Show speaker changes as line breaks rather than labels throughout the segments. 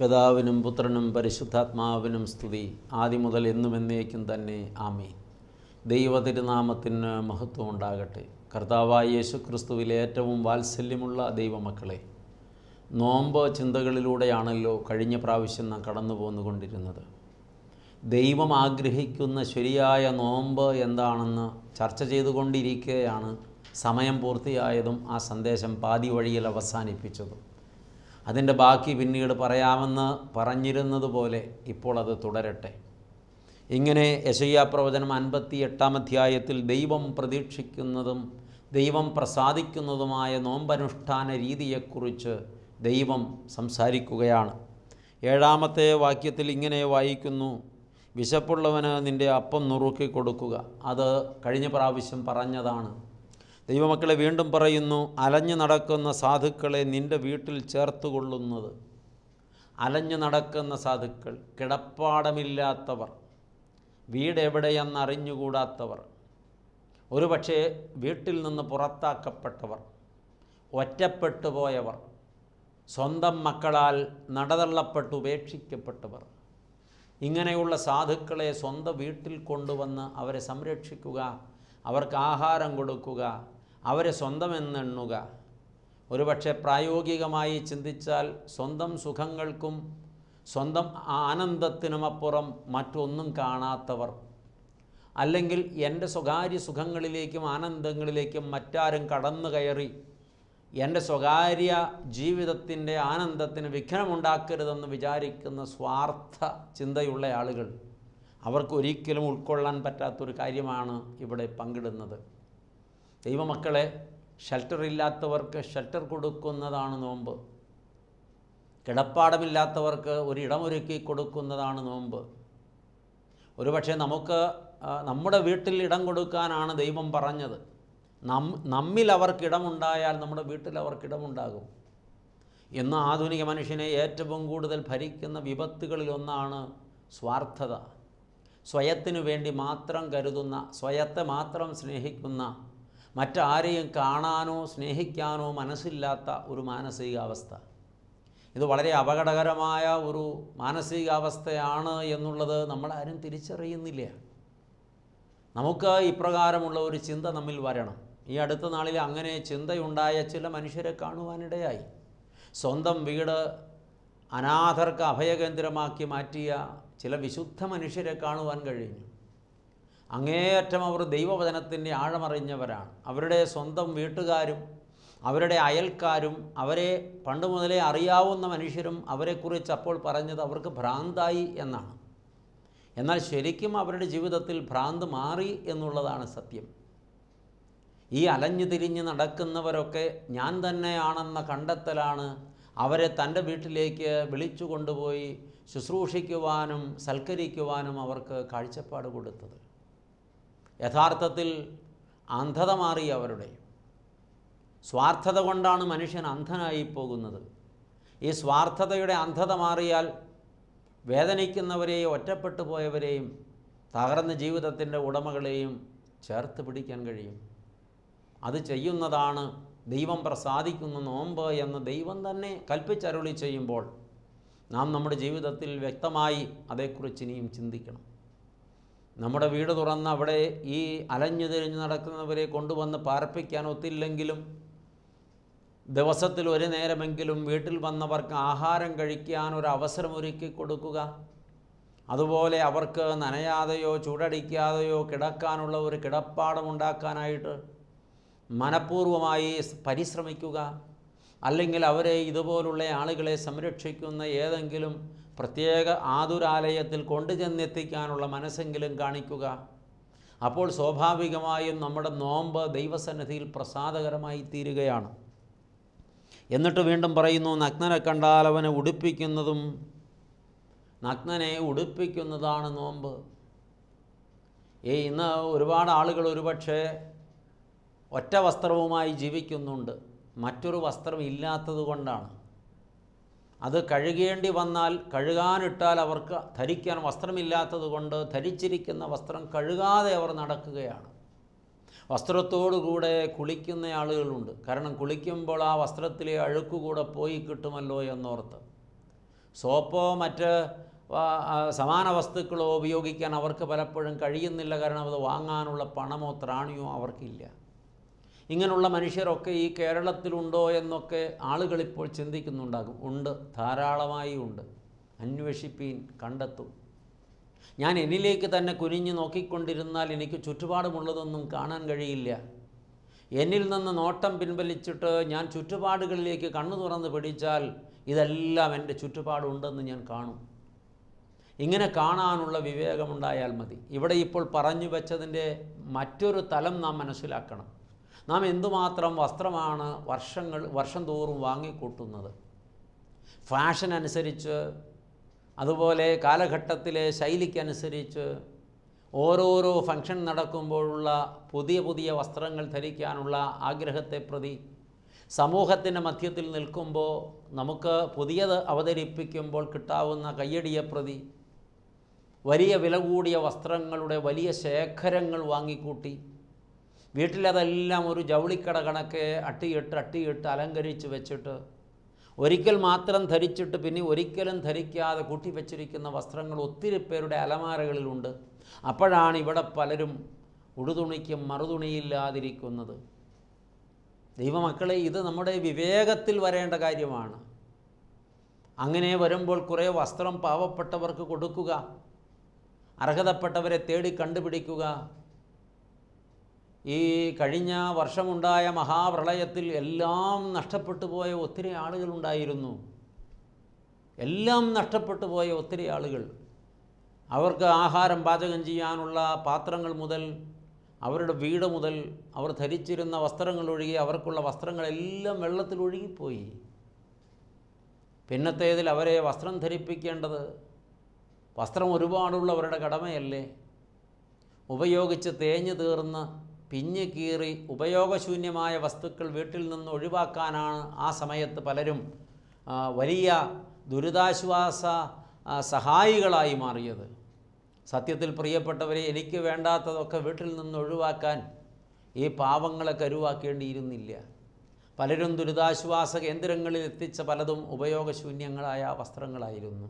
പിതാവിനും പുത്രനും പരിശുദ്ധാത്മാവിനും സ്തുതി. ആദ്യം മുതൽ എന്നും എന്നേക്കും തന്നെ ആമീൻ. ദൈവ തിരുനാമത്തിന് മഹത്വം ഉണ്ടാകട്ടെ. കർത്താവായ യേശു ക്രിസ്തുവിലെ ഏറ്റവും വാത്സല്യമുള്ള ദൈവമക്കളെ നോമ്പ് ചിന്തകളിലൂടെയാണല്ലോ കഴിഞ്ഞ പ്രാവശ്യം നാം കടന്നു പോന്നുകൊണ്ടിരുന്നത്. ദൈവം ആഗ്രഹിക്കുന്ന ശരിയായ നോമ്പ് എന്താണെന്ന് ചർച്ച ചെയ്തുകൊണ്ടിരിക്കുകയാണ് സമയം പൂർത്തിയായതും ആ സന്ദേശം പാതി വഴിയിൽ അവസാനിപ്പിച്ചതും. അതിന്റെ ബാക്കി പിന്നീട് പറയാമെന്ന് പറഞ്ഞിരുന്നത് പോലെ ഇപ്പോൾ അത് തുടരട്ടെ. ഇങ്ങനെ യശയ്യാ പ്രവചനം അൻപത്തി എട്ടാം അധ്യായത്തിൽ ദൈവം പ്രതീക്ഷിക്കുന്നതും ദൈവം പ്രസാദിക്കുന്നതുമായ നോമ്പനുഷ്ഠാന രീതിയെക്കുറിച്ച് ദൈവം സംസാരിക്കുകയാണ്. ഏഴാമത്തെ വാക്യത്തിൽ ഇങ്ങനെ വായിക്കുന്നു വിശപ്പുള്ളവന് നിന്റെ അപ്പം നുറുക്കി കൊടുക്കുക. അത് കഴിഞ്ഞ പ്രാവശ്യം പറഞ്ഞതാണ്. ദൈവമക്കളെ വീണ്ടും പറയുന്നു അലഞ്ഞു നടക്കുന്ന സാധുക്കളെ നിന്റെ വീട്ടിൽ ചേർത്തുകൊള്ളുന്നത്. അലഞ്ഞു നടക്കുന്ന സാധുക്കൾ കിടപ്പാടമില്ലാത്തവർ വീട് എവിടെയെന്നറിഞ്ഞുകൂടാത്തവർ ഒരുപക്ഷെ വീട്ടിൽ നിന്ന് പുറത്താക്കപ്പെട്ടവർ ഒറ്റപ്പെട്ടു പോയവർ സ്വന്തം മക്കളാൽ നടതള്ളപ്പെട്ട് ഉപേക്ഷിക്കപ്പെട്ടവർ. ഇങ്ങനെയുള്ള സാധുക്കളെ സ്വന്തം വീട്ടിൽ കൊണ്ടുവന്ന് അവരെ സംരക്ഷിക്കുക അവർക്ക് ആഹാരം കൊടുക്കുക അവരെ സ്വന്തമെന്നെണ്ണുക. ഒരുപക്ഷെ പ്രായോഗികമായി ചിന്തിച്ചാൽ സ്വന്തം സുഖങ്ങൾക്കും സ്വന്തം ആനന്ദത്തിനുമപ്പുറം മറ്റൊന്നും കാണാത്തവർ. അല്ലെങ്കിൽ എന്റെ സ്വകാര്യ സുഖങ്ങളിലേക്കും ആനന്ദങ്ങളിലേക്കും മറ്റാരും കടന്നു കയറി എന്റെ സ്വകാര്യ ജീവിതത്തിന്റെ ആനന്ദത്തിന് വിഘ്നമുണ്ടാക്കരുതെന്ന് വിചാരിക്കുന്ന സ്വാർത്ഥ ചിന്തയുള്ള ആളുകൾ. അവർക്ക് ഒരിക്കലും ഉൾക്കൊള്ളാൻ പറ്റാത്തൊരു കാര്യമാണ് ഇവിടെ പങ്കിടുന്നത്. ദൈവമക്കളെ ഷെൽട്ടർ ഇല്ലാത്തവർക്ക് ഷെൽട്ടർ കൊടുക്കുന്നതാണ് നോമ്പ്. കിടപ്പാടമില്ലാത്തവർക്ക് ഒരിടമൊരുക്കി കൊടുക്കുന്നതാണ് നോമ്പ്. ഒരുപക്ഷെ നമുക്ക് നമ്മുടെ വീട്ടിൽ ഇടം കൊടുക്കാനാണ് ദൈവം പറഞ്ഞത്. നം നമ്മിൽ അവർക്ക് ഇടമുണ്ടായാൽ നമ്മുടെ വീട്ടിൽ അവർക്ക് ഇടമുണ്ടാകും. ഇന്ന് ആധുനിക മനുഷ്യനെ ഏറ്റവും കൂടുതൽ ഭരിക്കുന്ന വിപത്തുകളിലൊന്നാണ് സ്വാർത്ഥത. സ്വയത്തിനു വേണ്ടി മാത്രം കരുതുന്ന സ്വയത്തെ മാത്രം സ്നേഹിക്കുന്ന മറ്റാരെയും കാണാനോ സ്നേഹിക്കാനോ മനസ്സില്ലാത്ത ഒരു മാനസികാവസ്ഥ. ഇത് വളരെ അപകടകരമായ ഒരു മാനസികാവസ്ഥയാണ് എന്നുള്ളത് നമ്മളാരും തിരിച്ചറിയുന്നില്ല. നമുക്ക് ഇപ്രകാരമുള്ള ഒരു ചിന്ത നമ്മിൽ വരണം. ഈ അടുത്ത നാളിൽ അങ്ങനെ ചിന്തയുണ്ടായ ചില മനുഷ്യരെ കാണുവാനിടയായി. സ്വന്തം വീട് അനാഥർക്ക് അഭയകേന്ദ്രമാക്കി മാറ്റിയ ചില വിശുദ്ധ മനുഷ്യരെ കാണുവാൻ കഴിഞ്ഞു. അങ്ങേയറ്റം അവർ ദൈവവചനത്തിന്റെ ആഴമറിഞ്ഞവരാണ്. അവരുടെ സ്വന്തം വീട്ടുകാരും അവരുടെ അയൽക്കാരും അവരെ പണ്ട് മുതലേ അറിയാവുന്ന മനുഷ്യരും അവരെക്കുറിച്ച് അപ്പോൾ പറഞ്ഞത് അവർക്ക് ഭ്രാന്തായി എന്നാണ്. എന്നാൽ ശരിക്കും അവരുടെ ജീവിതത്തിൽ ഭ്രാന്ത് മാറി എന്നുള്ളതാണ് സത്യം. ഈ അലഞ്ഞു തിരിഞ്ഞ് നടക്കുന്നവരൊക്കെ ഞാൻ തന്നെയാണെന്ന കണ്ടെത്തലാണ് അവരെ തന്റെ വീട്ടിലേക്ക് വിളിച്ചു കൊണ്ടുപോയി ശുശ്രൂഷിക്കുവാനും സൽക്കരിക്കുവാനും അവർക്ക് കാഴ്ചപ്പാട് കൊടുത്തത്. യഥാർത്ഥത്തിൽ അന്ധത മാറി അവരുടെ. സ്വാർത്ഥത കൊണ്ടാണ് മനുഷ്യൻ അന്ധനായി പോകുന്നത്. ഈ സ്വാർത്ഥതയുടെ അന്ധത മാറിയാൽ വേദനിക്കുന്നവരെയും ഒറ്റപ്പെട്ടു പോയവരെയും തകർന്ന ജീവിതത്തിന്റെ ഉടമകളെയും ചേർത്ത് പിടിക്കാൻ കഴിയും. അത് ചെയ്യുന്നതാണ് ദൈവം പ്രസാദിക്കുന്ന നോമ്പ് എന്ന് ദൈവം തന്നെ കൽപ്പിച്ചരുളി ചെയ്യുമ്പോൾ നാം നമ്മുടെ ജീവിതത്തിൽ വ്യക്തമായി അതേക്കുറിച്ച് ഇനിയും ചിന്തിക്കണം. നമ്മുടെ വീട് തുറന്ന് അവിടെ ഈ അലഞ്ഞു തിരിഞ്ഞ് നടക്കുന്നവരെ കൊണ്ടുവന്ന് പാർപ്പിക്കാൻ ഒത്തില്ലെങ്കിലും ദിവസത്തിൽ ഒരു നേരമെങ്കിലും വീട്ടിൽ വന്നവർക്ക് ആഹാരം കഴിക്കാൻ ഒരു അവസരം ഒരുക്കി കൊടുക്കുക. അതുപോലെ അവർക്ക് നനയാതെയോ ചൂടടിക്കാതെയോ കിടക്കാനുള്ള ഒരു കിടപ്പാടം ഉണ്ടാക്കാനായിട്ട് മനഃപൂർവമായി പരിശ്രമിക്കുക. അല്ലെങ്കിൽ അവരെ ഇതുപോലുള്ള ആളുകളെ സംരക്ഷിക്കുന്ന ഏതെങ്കിലും പ്രത്യേക ആതുരാലയത്തിൽ കൊണ്ടുചെന്നെത്തിക്കാനുള്ള മനസ്സെങ്കിലും കാണിക്കുക. അപ്പോൾ സ്വാഭാവികമായും നമ്മുടെ നോമ്പ് ദൈവസന്നിധിയിൽ പ്രസാദകരമായി തീരുകയാണ്. എന്നിട്ട് വീണ്ടും പറയുന്നു നഗ്നനെ കണ്ടാൽ അവനെ ഉടുപ്പിക്കുന്നതും നഗ്നനെ ഉടുപ്പിക്കുന്നതാണ് നോമ്പ്. ഈ ഇന്ന് ഒരുപാട് ആളുകൾ ഒരുപക്ഷെ ഒറ്റ വസ്ത്രവുമായി ജീവിക്കുന്നുണ്ട്. മറ്റൊരു വസ്ത്രം ഇല്ലാത്തത് കൊണ്ടാണ് അത് കഴുകേണ്ടി വന്നാൽ കഴുകാനിട്ടാൽ അവർക്ക് ധരിക്കാൻ വസ്ത്രമില്ലാത്തത് കൊണ്ട് ധരിച്ചിരിക്കുന്ന വസ്ത്രം കഴുകാതെ അവർ നടക്കുകയാണ്. വസ്ത്രത്തോടുകൂടെ കുളിക്കുന്ന ആളുകളുണ്ട്. കാരണം കുളിക്കുമ്പോൾ ആ വസ്ത്രത്തിലെ അഴുക്ക് കൂടെ പോയി കിട്ടുമല്ലോ എന്നോർത്ത്. സോപ്പോ മറ്റ് സമാന വസ്തുക്കളോ ഉപയോഗിക്കാൻ അവർക്ക് പലപ്പോഴും കഴിയുന്നില്ല. കാരണം അത് വാങ്ങാനുള്ള പണമോ ത്രാണിയോ അവർക്കില്ല. ഇങ്ങനെയുള്ള മനുഷ്യരൊക്കെ ഈ കേരളത്തിലുണ്ടോ എന്നൊക്കെ ആളുകൾ ഇപ്പോൾ ചിന്തിക്കുന്നുണ്ടാകും. ഉണ്ട് ധാരാളമായി ഉണ്ട്. അന്വേഷിപ്പീൻ കണ്ടെത്തും. ഞാൻ എന്നിലേക്ക് തന്നെ കുനിഞ്ഞു നോക്കിക്കൊണ്ടിരുന്നാൽ എനിക്ക് ചുറ്റുപാടുമുള്ളതൊന്നും കാണാൻ കഴിയില്ല. എന്നിൽ നിന്ന് നോട്ടം പിൻവലിച്ചിട്ട് ഞാൻ ചുറ്റുപാടുകളിലേക്ക് കണ്ണു തുറന്ന് പിടിച്ചാൽ ഇതെല്ലാം എന്റെ ചുറ്റുപാടുണ്ടെന്ന് ഞാൻ കാണും. ഇങ്ങനെ കാണാനുള്ള വിവേകമുണ്ടായാൽ മതി. ഇവിടെ ഇപ്പോൾ പറഞ്ഞു വെച്ചതിന്റെ മറ്റൊരു തലം നാം മനസ്സിലാക്കണം. നാം എന്തുമാത്രം വസ്ത്രമാണ് വർഷങ്ങൾ വർഷം തോറും വാങ്ങിക്കൂട്ടുന്നത്? ഫാഷൻ അനുസരിച്ച് അതുപോലെ കാലഘട്ടത്തിലെ ശൈലിക്കനുസരിച്ച് ഓരോരോ ഫംഗ്ഷൻ നടക്കുമ്പോഴുള്ള പുതിയ പുതിയ വസ്ത്രങ്ങൾ ധരിക്കാനുള്ള ആഗ്രഹത്തെ പ്രതി സമൂഹത്തിന്റെ മധ്യത്തിൽ നിൽക്കുമ്പോൾ നമുക്ക് പുതിയത് അവതരിപ്പിക്കുമ്പോൾ കിട്ടാവുന്ന കയ്യടിയെ പ്രതി വലിയ വില കൂടിയ വസ്ത്രങ്ങളുടെ വലിയ ശേഖരങ്ങൾ വാങ്ങിക്കൂട്ടി വീട്ടിലതെല്ലാം ഒരു ജൗളിക്കട കണക്കെ അട്ടിയിട്ട് അട്ടിയിട്ട് അലങ്കരിച്ച് വെച്ചിട്ട് ഒരിക്കൽ മാത്രം ധരിച്ചിട്ട് പിന്നെ ഒരിക്കലും ധരിക്കാതെ കൂട്ടി വെച്ചിരിക്കുന്ന വസ്ത്രങ്ങൾ ഒത്തിരി പേരുടെ അലമാരകളിലുണ്ട്. അപ്പോഴാണ് ഇവിടെ പലരും ഉടുതുണിക്കും മറുതുണിയില്ലാതിരിക്കുന്നത്. ദൈവമക്കളെ ഇത് നമ്മുടെ വിവേകത്തിൽ വരേണ്ട കാര്യമാണ്. അങ്ങനെ വരുമ്പോൾ കുറേ വസ്ത്രം പാവപ്പെട്ടവർക്ക് കൊടുക്കുക അർഹതപ്പെട്ടവരെ തേടി കണ്ടുപിടിക്കുക ഈ കഴിഞ്ഞ വർഷമുണ്ടായ മഹാപ്രളയത്തിൽ എല്ലാം നഷ്ടപ്പെട്ടു പോയ ഒത്തിരി ആളുകളുണ്ടായിരുന്നു. എല്ലാം നഷ്ടപ്പെട്ടു പോയ ഒത്തിരി ആളുകൾ. അവർക്ക് ആഹാരം പാചകം ചെയ്യാനുള്ള പാത്രങ്ങൾ മുതൽ അവരുടെ വീട് മുതൽ അവർ ധരിച്ചിരുന്ന വസ്ത്രങ്ങൾ ഒഴികെ അവർക്കുള്ള വസ്ത്രങ്ങളെല്ലാം വെള്ളത്തിൽ ഒഴുകിപ്പോയി. പിന്നത്തേതിൽ അവരെ വസ്ത്രം ധരിപ്പിക്കേണ്ടത് വസ്ത്രം ഒരുപാടുള്ളവരുടെ കടമയല്ലേ? ഉപയോഗിച്ച് തേഞ്ഞു തീർന്ന് പിഞ്ഞ് കീറി ഉപയോഗശൂന്യമായ വസ്തുക്കൾ വീട്ടിൽ നിന്ന് ഒഴിവാക്കാനാണ് ആ സമയത്ത് പലരും വലിയ ദുരിതാശ്വാസ സഹായികളായി മാറിയത്. സത്യത്തിൽ പ്രിയപ്പെട്ടവരെ എനിക്ക് വേണ്ടാത്തതൊക്കെ വീട്ടിൽ നിന്ന് ഒഴിവാക്കാൻ ഈ പാവങ്ങളെ കരുവാക്കേണ്ടിയിരുന്നില്ല. പലരും ദുരിതാശ്വാസ കേന്ദ്രങ്ങളിൽ എത്തിച്ച പലതും ഉപയോഗശൂന്യങ്ങളായ വസ്ത്രങ്ങളായിരുന്നു.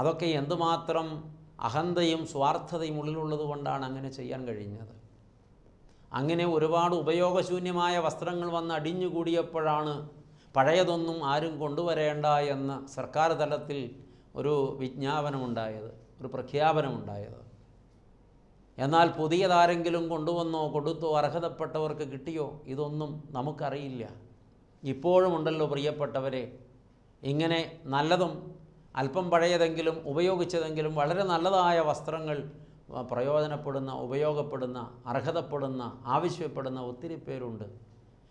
അതൊക്കെ എന്തുമാത്രം അഹന്തയും സ്വാർത്ഥതയും ഉള്ളിലുള്ളത് കൊണ്ടാണ് അങ്ങനെ ചെയ്യാൻ കഴിഞ്ഞത്. അങ്ങനെ ഒരുപാട് ഉപയോഗശൂന്യമായ വസ്ത്രങ്ങൾ വന്ന് അടിഞ്ഞുകൂടിയപ്പോഴാണ് പഴയതൊന്നും ആരും കൊണ്ടുവരേണ്ട എന്ന് സർക്കാർ തലത്തിൽ ഒരു വിജ്ഞാപനമുണ്ടായത് ഒരു പ്രഖ്യാപനമുണ്ടായത്. എന്നാൽ പുതിയതാരെങ്കിലും കൊണ്ടുവന്നോ കൊടുത്തോ അർഹതപ്പെട്ടവർക്ക് കിട്ടിയോ ഇതൊന്നും നമുക്കറിയില്ല. ഇപ്പോഴുമുണ്ടല്ലോ പ്രിയപ്പെട്ടവരെ ഇങ്ങനെ നല്ലതും അല്പം പഴയതെങ്കിലും ഉപയോഗിച്ചതെങ്കിലും വളരെ നല്ലതായ വസ്ത്രങ്ങൾ പ്രയോജനപ്പെടുന്ന ഉപയോഗപ്പെടുന്ന അർഹതപ്പെടുന്ന ആവശ്യപ്പെടുന്ന ഒത്തിരി പേരുണ്ട്.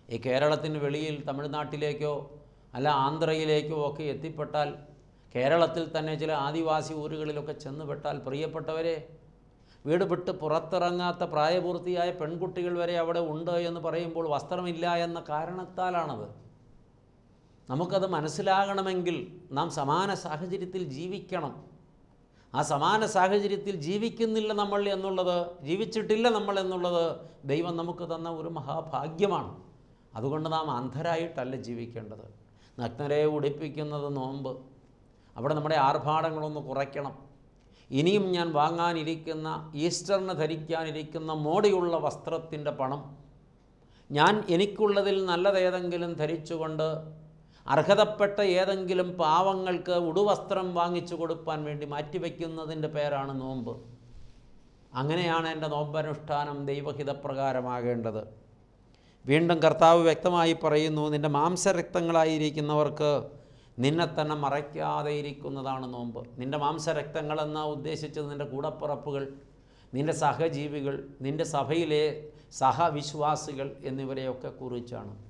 ഈ കേരളത്തിന് വെളിയിൽ തമിഴ്നാട്ടിലേക്കോ അല്ല ആന്ധ്രയിലേക്കോ ഒക്കെ എത്തിപ്പെട്ടാൽ കേരളത്തിൽ തന്നെ ചില ആദിവാസി ഊരുകളിലൊക്കെ ചെന്നുപെട്ടാൽ പ്രിയപ്പെട്ടവരെ വീട് വിട്ട് പുറത്തിറങ്ങാത്ത പ്രായപൂർത്തിയായ പെൺകുട്ടികൾ വരെ അവിടെ ഉണ്ട് എന്ന് പറയുമ്പോൾ വസ്ത്രമില്ല എന്ന കാരണത്താലാണത്. നമുക്കത് മനസ്സിലാകണമെങ്കിൽ നാം സമാന സാഹചര്യത്തിൽ ജീവിക്കണം. ആ സമാന സാഹചര്യത്തിൽ ജീവിക്കുന്നില്ല നമ്മൾ എന്നുള്ളത് ജീവിച്ചിട്ടില്ല നമ്മൾ എന്നുള്ളത് ദൈവം നമുക്ക് തന്ന ഒരു മഹാഭാഗ്യമാണ്. അതുകൊണ്ട് നാം അന്ധരായിട്ടല്ല ജീവിക്കേണ്ടത്. നഗ്നരെ ഉടിപ്പിക്കുന്നത് നോമ്പ്. അവിടെ നമ്മുടെ ആർഭാടങ്ങളൊന്ന് കുറയ്ക്കണം. ഇനിയും ഞാൻ വാങ്ങാനിരിക്കുന്ന ഈസ്റ്ററിന് ധരിക്കാനിരിക്കുന്ന മോടിയുള്ള വസ്ത്രത്തിന്റെ പണം ഞാൻ എനിക്കുള്ളതിൽ നല്ലതേതെങ്കിലും ധരിച്ചുകൊണ്ട് അർഹതപ്പെട്ട ഏതെങ്കിലും പാവങ്ങൾക്ക് ഉടുവസ്ത്രം വാങ്ങിച്ചു കൊടുക്കാൻ വേണ്ടി മാറ്റിവെക്കുന്നതിന്റെ പേരാണ് നോമ്പ്. അങ്ങനെയാണ് എന്റെ നോമ്പനുഷ്ഠാനം ദൈവഹിതപ്രകാരമാകേണ്ടത്. വീണ്ടും കർത്താവ് വ്യക്തമായി പറയുന്നു നിന്റെ മാംസരക്തങ്ങളായിരിക്കുന്നവർക്ക് നിന്നെ തന്നെ മറയ്ക്കാതെ ഇരിക്കുന്നതാണ് നോമ്പ്. നിന്റെ മാംസരക്തങ്ങളെന്ന ഉദ്ദേശിച്ചത്? നിന്റെ കൂടപ്പുറപ്പുകൾ നിന്റെ സഹജീവികൾ നിന്റെ സഭയിലെ സഹവിശ്വാസികൾ എന്നിവരെയൊക്കെ കുറിച്ചാണ്.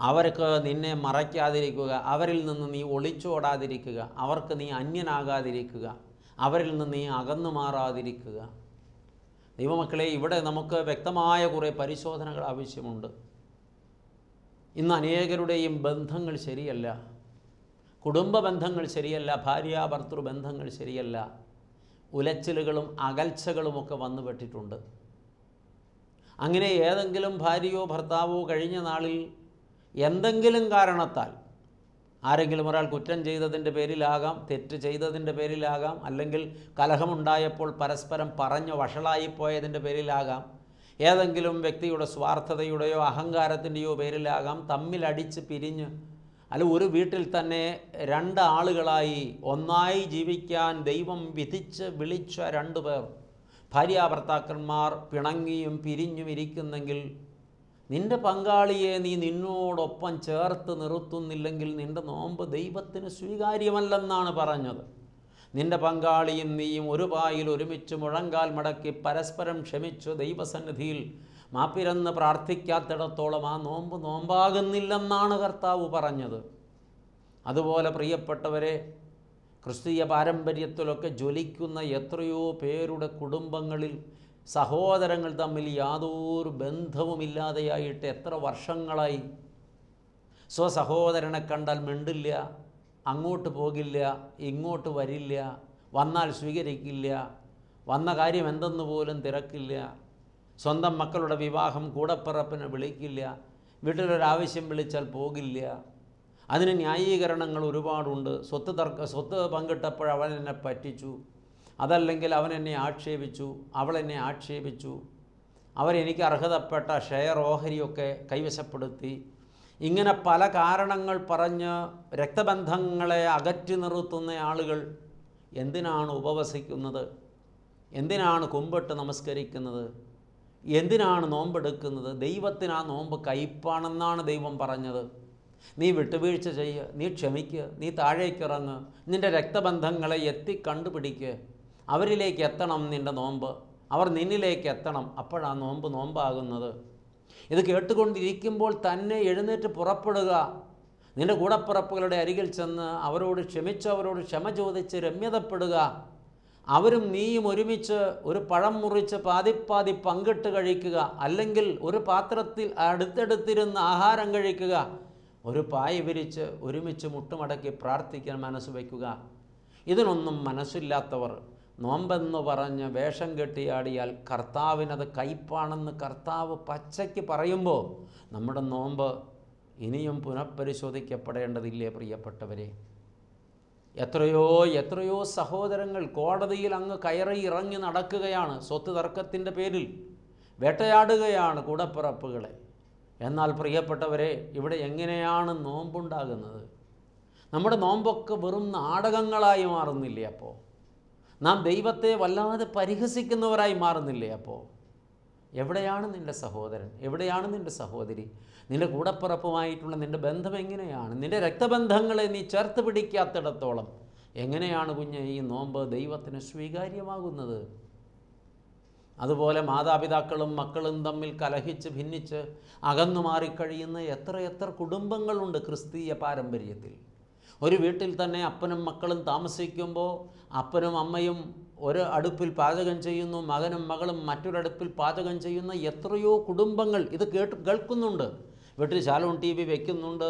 അവർക്ക് നിന്നെ മറയ്ക്കാതിരിക്കുക അവരിൽ നിന്ന് നീ ഒളിച്ചോടാതിരിക്കുക അവർക്ക് നീ അന്യനാകാതിരിക്കുക അവരിൽ നിന്ന് നീ അകന്നു മാറാതിരിക്കുക. ദൈവമക്കളെ ഇവിടെ നമുക്ക് വ്യക്തമായ കുറേ പരിശോധനകൾ ആവശ്യമുണ്ട്. ഇന്ന് അനേകരുടെയും ബന്ധങ്ങൾ ശരിയല്ല. കുടുംബ ബന്ധങ്ങൾ ശരിയല്ല ഭാര്യ ഭർത്തൃ ബന്ധങ്ങൾ ശരിയല്ല. ഉലച്ചിലുകളും അകൽച്ചകളുമൊക്കെ വന്നുപെട്ടിട്ടുണ്ട് അങ്ങനെ ഏതെങ്കിലും ഭാര്യയോ ഭർത്താവോ കഴിഞ്ഞ നാളിൽ എന്തെങ്കിലും കാരണത്താൽ ആരെങ്കിലും ഒരാൾ കുറ്റം ചെയ്തതിന്റെ പേരിലാകാം തെറ്റ് ചെയ്തതിന്റെ പേരിലാകാം അല്ലെങ്കിൽ കലഹമുണ്ടായപ്പോൾ പരസ്പരം പറഞ്ഞ് വഷളായിപ്പോയതിന്റെ പേരിലാകാം ഏതെങ്കിലും വ്യക്തിയുടെ സ്വാർത്ഥതയുടെയോ അഹങ്കാരത്തിന്റെയോ പേരിലാകാം തമ്മിലടിച്ച് പിരിഞ്ഞ് അല്ല ഒരു വീട്ടിൽ തന്നെ രണ്ട് ആളുകളായി ഒന്നായി ജീവിക്കാൻ ദൈവം വിധിച്ച് വിളിച്ച രണ്ടു പേർ ഭാര്യാഭർത്താക്കന്മാർ പിണങ്ങിയും പിരിഞ്ഞും ഇരിക്കുന്നെങ്കിൽ നിന്റെ പങ്കാളിയെ നീ നിന്നോടൊപ്പം ചേർത്ത് നിർത്തുന്നില്ലെങ്കിൽ നിന്റെ നോമ്പ് ദൈവത്തിന് സ്വീകാര്യമല്ലെന്നാണ് പറഞ്ഞത്. നിന്റെ പങ്കാളിയും നീയും ഒരു പായിൽ ഒരുമിച്ച് മുഴങ്കാൽ മടക്കി പരസ്പരം ക്ഷമിച്ചു ദൈവസന്നിധിയിൽ മാപ്പിരന്ന് പ്രാർത്ഥിക്കാത്തിടത്തോളം ആ നോമ്പ് നോമ്പാകുന്നില്ലെന്നാണ് കർത്താവ് പറഞ്ഞത്. അതുപോലെ പ്രിയപ്പെട്ടവരെ ക്രിസ്തീയ പാരമ്പര്യത്തിലൊക്കെ ജ്വലിക്കുന്ന എത്രയോ പേരുടെ കുടുംബങ്ങളിൽ സഹോദരങ്ങൾ തമ്മിൽ യാതൊരു ബന്ധവുമില്ലാതെയായിട്ട് എത്ര വർഷങ്ങളായി? സ്വസഹോദരനെ കണ്ടാൽ മിണ്ടില്ല അങ്ങോട്ട് പോകില്ല ഇങ്ങോട്ട് വരില്ല വന്നാൽ സ്വീകരിക്കില്ല വന്ന കാര്യം എന്തെന്ന് പോലും തിരക്കില്ല സ്വന്തം മക്കളുടെ വിവാഹം കൂടപ്പിറപ്പിനെ വിളിക്കില്ല വീട്ടിലൊരാവശ്യം വിളിച്ചാൽ പോകില്ല. അതിന് ന്യായീകരണങ്ങൾ ഒരുപാടുണ്ട്. സ്വത്ത് തർക്ക സ്വത്ത് പങ്കിട്ടപ്പോൾ അവൻ എന്നെ പറ്റിച്ചു. അതല്ലെങ്കിൽ അവൻ എന്നെ ആക്ഷേപിച്ചു അവൾ എന്നെ ആക്ഷേപിച്ചു. അവരെനിക്ക് അർഹതപ്പെട്ട ഷെയർ ഓഹരിയൊക്കെ കൈവശപ്പെടുത്തി. ഇങ്ങനെ പല കാരണങ്ങൾ പറഞ്ഞ് രക്തബന്ധങ്ങളെ അകറ്റി നിർത്തുന്ന ആളുകൾ എന്തിനാണ് ഉപവസിക്കുന്നത്? എന്തിനാണ് കുമ്പിട്ട് നമസ്കരിക്കുന്നത്? എന്തിനാണ് നോമ്പെടുക്കുന്നത്? ദൈവത്തിന് ആ നോമ്പ് കയ്പാണെന്നാണ് ദൈവം പറഞ്ഞത്. നീ വിട്ടുവീഴ്ച ചെയ്യുക നീ ക്ഷമിക്കുക നീ താഴേക്കിറങ്ങ് നിന്റെ രക്തബന്ധങ്ങളെ എത്തി കണ്ടുപിടിക്കുക അവരിലേക്ക് എത്തണം നിന്റെ നോമ്പ്. അവർ നിന്നിലേക്ക് എത്തണം. അപ്പോഴാണ് നോമ്പ് നോമ്പാകുന്നത്. ഇത് കേട്ടുകൊണ്ടിരിക്കുമ്പോൾ തന്നെ എഴുന്നേറ്റ് പുറപ്പെടുക. നിന്റെ കൂടപ്പിറപ്പുകളുടെ അരികിൽ ചെന്ന് അവരോട് ക്ഷമിച്ച് അവരോട് ക്ഷമ ചോദിച്ച് രമ്യതപ്പെടുക. അവരും നീയും ഒരുമിച്ച് ഒരു പഴം മുറിച്ച് പാതിപ്പാതി പങ്കിട്ട് കഴിക്കുക. അല്ലെങ്കിൽ ഒരു പാത്രത്തിൽ അടുത്തടുത്തിരുന്ന് ആഹാരം കഴിക്കുക. ഒരു പായ വിരിച്ച് ഒരുമിച്ച് മുട്ടുമടക്കി പ്രാർത്ഥിക്കാൻ മനസ്സ് വയ്ക്കുക. ഇതിനൊന്നും മനസ്സില്ലാത്തവർ നോമ്പെന്ന് പറഞ്ഞ് വേഷം കെട്ടിയാടിയാൽ കർത്താവിനത് കയ്പാണെന്ന് കർത്താവ് പച്ചയ്ക്ക് പറയുമ്പോൾ നമ്മുടെ നോമ്പ് ഇനിയും പുനഃപരിശോധിക്കപ്പെടേണ്ടതില്ലേ പ്രിയപ്പെട്ടവരെ? എത്രയോ എത്രയോ സഹോദരങ്ങൾ കോടതിയിൽ അങ്ങ് കയറി ഇറങ്ങി നടക്കുകയാണ് സ്വത്ത് തർക്കത്തിന്റെ പേരിൽ. വേട്ടയാടുകയാണ് കൂടപ്പിറപ്പുകളെ. എന്നാൽ പ്രിയപ്പെട്ടവരെ ഇവിടെ എങ്ങനെയാണ് നോമ്പുണ്ടാകുന്നത്? നമ്മുടെ നോമ്പൊക്കെ വെറും നാടകങ്ങളായി മാറുന്നില്ലേ അപ്പോൾ? നാം ദൈവത്തെ വല്ലാതെ പരിഹസിക്കുന്നവരായി മാറുന്നില്ലേ അപ്പോൾ എവിടെയാണ് നിന്റെ സഹോദരൻ? എവിടെയാണ് നിന്റെ സഹോദരി? നിന്റെ കൂടപ്പിറപ്പുമായിട്ടുള്ള നിന്റെ ബന്ധം എങ്ങനെയാണ്? നിന്റെ രക്തബന്ധങ്ങളെ നീ ചേർത്ത് പിടിക്കാത്തിടത്തോളം എങ്ങനെയാണ് കുഞ്ഞ് ഈ നോമ്പ് ദൈവത്തിന് സ്വീകാര്യമാകുന്നത്? അതുപോലെ മാതാപിതാക്കളും മക്കളും തമ്മിൽ കലഹിച്ച് ഭിന്നിച്ച് അകന്നു മാറിക്കഴിയുന്ന എത്ര എത്ര കുടുംബങ്ങളുണ്ട് ക്രിസ്തീയ പാരമ്പര്യത്തിൽ? ഒരു വീട്ടിൽ തന്നെ അപ്പനും മക്കളും താമസിക്കുമ്പോൾ അപ്പനും അമ്മയും ഒരു അടുപ്പിൽ പാചകം ചെയ്യുന്നു മകനും മകളും മറ്റൊരടുപ്പിൽ പാചകം ചെയ്യുന്ന എത്രയോ കുടുംബങ്ങൾ ഇത് കേട്ട് കേൾക്കുന്നുണ്ട്. വീട്ടിൽ ശാലോൺ ടി വി വയ്ക്കുന്നുണ്ട്